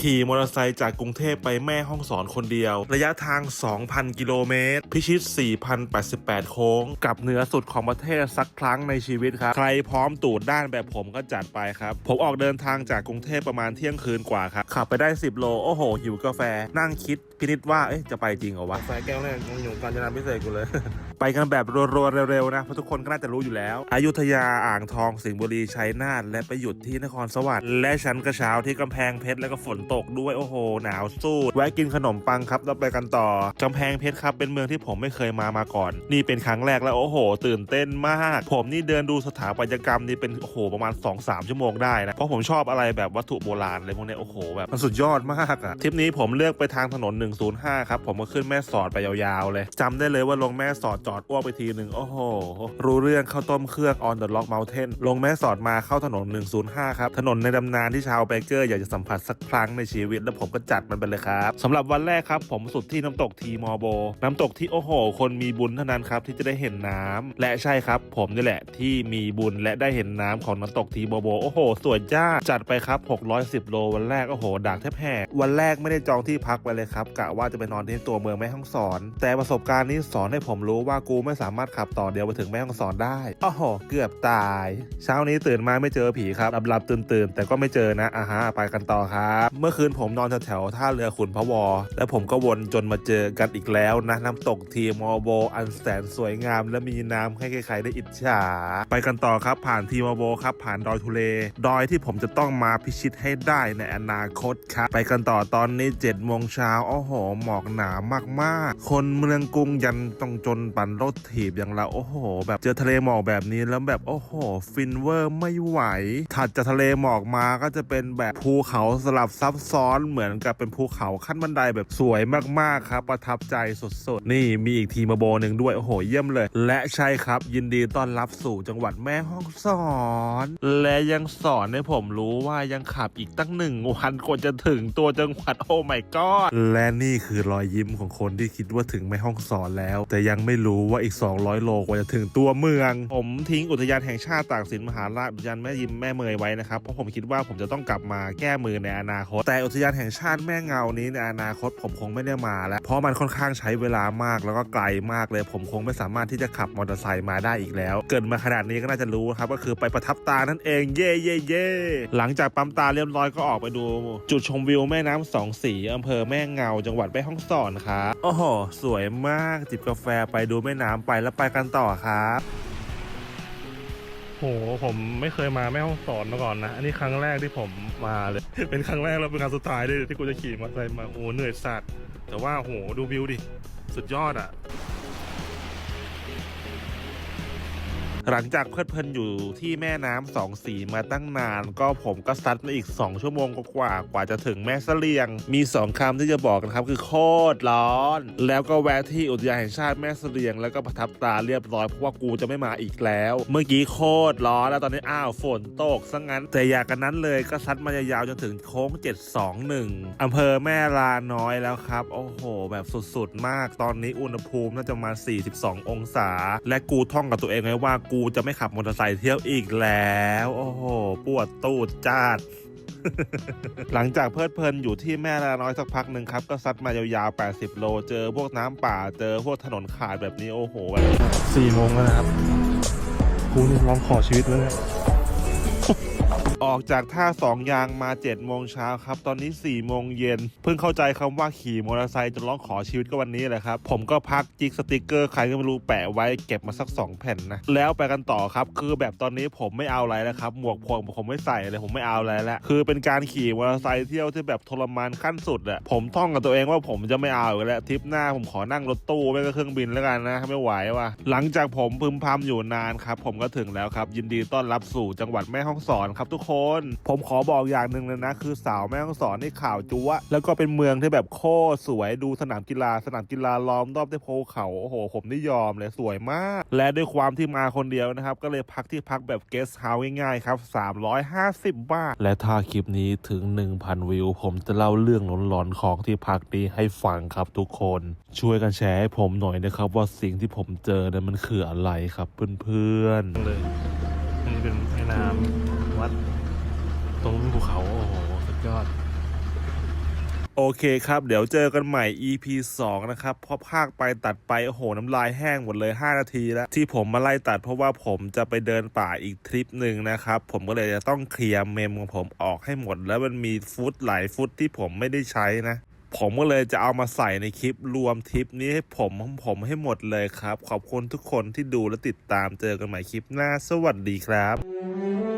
ขี่มอเตอร์ไซค์จากกรุงเทพไปแม่ห้องสอนคนเดียว ระยะทาง 2,000 กิโลเมตร พิชิต 4,088 โค้ง กับเหนือสุดของประเทศสักครั้งในชีวิตครับ ใครพร้อมตูดด้านแบบผมก็จัดไปครับ ผมออกเดินทางจากกรุงเทพประมาณเที่ยงคืนกว่าครับ ขับไปได้ 10 โล โอ้โห หิวกาแฟ นั่งคิด พินิจว่าเอ๊ะจะไปจริงเหรอวะกาแฟแก้วแรกยังอยู่กาญจนาพิเศษกูเลย ไปกันแบบรัวๆเร็วๆนะเพราะทุกคนก็น่าจะรู้อยู่แล้ว อยุธยาอ่างทองสิงห์บุรีชัยนาทและไปหยุดที่นครสวรรค์และชั้นกระเช้าที่กำแพงเพชรแล้วก็ฝนตกด้วยโอ้โห หนาวสู้แวะกินขนมปังครับแล้วไปกันต่อกำแพงเพชรครับเป็นเมืองที่ผมไม่เคยมามาก่อน นี่เป็นครั้งแรกแล้วโอ้โห ตื่นเต้นมาก ผมนี่เดินดูสถาปัตยกรรมนี่เป็นโอ้โหประมาณ 2-3 ชั่วโมงได้นะเพราะผมชอบอะไรแบบวัตถุโบราณอะไรพวกเนี้ยโอ้โหแบบมันสุดยอดมากอะทริปนี้ผมเลือกไปทางถนน105 ครับผมก็ขึ้นแม่สอดไปยาวๆเลยจำได้เลยว่าลงแม่สอดจอดอ้วกไปทีหนึ่งโอ้โห รู้เรื่องข้าวต้มเครื่อง on the rock mountain ลงแม่สอดมาเข้าถนน 105 ครับ ถนนในตำนานที่ชาวเบเกอร์อยากจะสัมผัสสักครั้งในชีวิต แล้วผมก็จัดมันไปเลยครับสำหรับวันแรกครับผมสุดที่น้ำตกทีมอโบ น้ำตกที่โอ้โห คนมีบุญเท่านั้นครับที่จะได้เห็นน้ำและใช่ครับผมนี่แหละที่มีบุญและได้เห็นน้ำของน้ำตกทีมอโบโอ้โหสวยจ้าจัดไปครับ 610 โลวันแรกโอ้โหดักแทบแหกวันแรกไม่ได้จองที่พักไปเลยครับกะว่าจะไปนอนที่ตัวเมืองแม่ฮ่องสอน แต่ประสบการณ์นี้สอนให้ผมรู้ว่ากูไม่สามารถขับต่อเดียวไปถึงแม่ฮ่องสอนได้อ้โหเกือบตาย เช้านี้ตื่นมาไม่เจอผีครับหลับๆตื่นๆแต่ก็ไม่เจอนะอ่าฮะไปกันต่อครับ เมื่อคืนผมนอนแถวๆท่าเรือขุนพะวอ แล้วผมก็วนจนมาเจอกันอีกแล้วนะน้ำตกทีมอโบอันแสนสวยงาม และมีน้ำให้ใครๆได้อิจฉา ไปกันต่อครับผ่านทีมอโบครับผ่านดอยทุเลดอยที่ผมจะต้องมาพิชิตให้ได้ในอนาคตครับไปกันต่อตอนนี้7จ็ดโมงเช้าโอ้โหหมอกหนามากๆ คนเมืองกรุงยันต้องจนปั่นรถถีบอย่างเราโอ้โห แบบเจอทะเลหมอกแบบนี้แล้วแบบโอ้โห ฟินเวอร์ไม่ไหว ถัดจากทะเลหมอกมาก็จะเป็นแบบภูเขาสลับซับซ้อนเหมือนกับเป็นภูเขาขั้นบันไดแบบสวยมากๆครับ ประทับใจสุดๆ นี่มีอีกทีมาโบหนึ่งด้วย โอ้โห เยี่ยมเลย และใช่ครับ ยินดีต้อนรับสู่จังหวัดแม่ฮ่องสอน และยังสอนให้ผมรู้ว่ายังขับอีกตั้งหนึ่งวันกว่าจะถึงตัวจังหวัดโอ้ไม่กอดและนี่คือรอยยิ้มของคนที่คิดว่าถึงแม่ฮ่องสอนแล้ว แต่ยังไม่รู้ว่าอีก 200 โลกว่าจะถึงตัวเมือง ผมทิ้งอุทยานแห่งชาติตากสินมหาราชอุทยานแม่ยิมแม่เมยไว้นะครับเพราะผมคิดว่าผมจะต้องกลับมาแก้มือในอนาคต แต่อุทยานแห่งชาติแม่เงานี้ในอนาคตผมคงไม่ได้มาแล้ว เพราะมันค่อนข้างใช้เวลามากแล้วก็ไกลมากเลย ผมคงไม่สามารถที่จะขับมอเตอร์ไซค์มาได้อีกแล้ว เกิดมาขนาดนี้ก็น่าจะรู้ครับก็คือไปประทับตานั่นเองเย่เย่เย่หลังจากปั๊มตาเรียบร้อยก็ออกไปดู จุดชมวิวแม่น้ำสองสีอำเภอแม่เงาจังหวัดแม่ฮ่องสอนครับโอ้โห สวยมากจิบกาแฟไปดูแม่น้ำไปแล้วไปกันต่อครับโหผมไม่เคยมาแม่ห้องสอนมาก่อนนะ อันนี้ครั้งแรกที่ผมมาเลย เป็นครั้งแรกแล้วเป็นครั้งสุดท้ายด้วยที่กูจะขี่มอเตอร์ไซค์มาโอ้เหนื่อยสัตว์แต่ว่าโหดูวิวดิ สุดยอดอะ หลังจากเพลิดเพลินอยู่ที่แม่น้ำสองสีมาตั้งนาน ก็ผมก็ซัดมาอีก 2 ชั่วโมงกว่ากว่าจะถึงแม่เสลียง มี2คำที่จะบอกกันครับคือโคตรร้อน แล้วก็แวะที่อุทยานแห่งชาติแม่เสลียง แล้วก็ประทับตาเรียบร้อยเพราะว่ากูจะไม่มาอีกแล้ว เมื่อกี้โคตรร้อนแล้วตอนนี้อ้าวฝนตกซะงั้นแต่อยากกันนั้นเลยก็ซัดมายาวๆจนถึงโค้ง 721อำเภอแม่ลาน้อยแล้วครับ โอ้โห แบบสุดๆมาก ตอนนี้อุณหภูมิน่าจะมา 42 องศา และกูท่องกับตัวเองไว้ว่ากูจะไม่ขับมอเตอร์ไซค์เที่ยวอีกแล้ว โอ้โห ปวดตูดจ้าด หลังจากเพลิดเพลินอยู่ที่แม่ลาน้อยสักพักหนึ่งครับ ก็ซัดมายาวๆ 80 โล เจอพวกน้ำป่า เจอพวกถนนขาดแบบนี้ โอ้โหแบบสี่โมงแล้วนะครับกูนี่ร้องขอชีวิตแล้วเนี่ย ออกจากท่าสองยางมา7จ็ดโมงเช้าครับ ตอนนี้4ี่โมงเย็น เพิ่งเข้าใจคำว่าขี่มอเตอร์ไซค์จะร้องขอชีวิตก็วันนี้แหละครับ ผมก็พักจิกสติกเกอร์ใครก็ไม่รู้แปะไว้เก็บมาสัก 2 แผ่นนะ แล้วไปกันต่อครับ คือแบบตอนนี้ผมไม่เอาอะไรแล้วครับ หมวกพวงผมไม่ใส่เลยผมไม่เอาอะไรแล้ว คือเป็นการขี่มอเตอร์ไซค์เที่ยวที่แบบทรมานขั้นสุดอะผมท่องกับตัวเองว่าผมจะไม่เอาอีกแล้วทริปหน้าผมขอนั่งรถตู้ไม่ก็เครื่องบินแล้วกันนะไม่ไหวว่ะหลังจากผมพึมพำอยู่นานครับผมก็ถึงแล้วครับยินดีต้อนรับสู่จังหวัดแม่ฮ่องสอนครับทุกคน ผมขอบอกอย่างหนึ่งเลยนะ คือสาวแม่ฮ่องสอนนี่ข่าวจั๊วแล้วก็เป็นเมืองที่แบบโคตรสวยดูสนามกีฬาสนามกีฬาล้อมรอบด้วยภูเขาโอ้โห ผมนี่ยอมเลยสวยมาก และด้วยความที่มาคนเดียวนะครับ ก็เลยพักที่พักแบบเกสต์เฮาส์ง่ายๆครับ 350 บาท และถ้าคลิปนี้ถึง 1,000 วิว ผมจะเล่าเรื่องหลอนๆของที่พักนี้ให้ฟังครับทุกคน ช่วยกันแชร์ให้ผมหน่อยนะครับ ว่าสิ่งที่ผมเจอนั้นมันคืออะไรครับเพื่อนๆเลยนี่เป็นแม่น้ำวัดตรงภูเขา โอ้โห สุดยอด โอเคครับ เดี๋ยวเจอกันใหม่ EP 2 นะครับ เพราะภาคไปตัดไป โอ้โห น้ำลายแห้งหมดเลย 5 นาทีแล้ว ที่ผมมาไล่ตัดเพราะว่าผมจะไปเดินป่าอีกทริปหนึ่งนะครับ ผมก็เลยจะต้องเคลียร์เมมของผมออกให้หมด แล้วมันมีฟุตหลายฟุตที่ผมไม่ได้ใช้นะผมก็เลยจะเอามาใส่ในคลิปรวมทริปนี้ให้ผมของผมให้หมดเลยครับ ขอบคุณทุกคนที่ดูและติดตามเจอกันใหม่คลิปหน้า สวัสดีครับ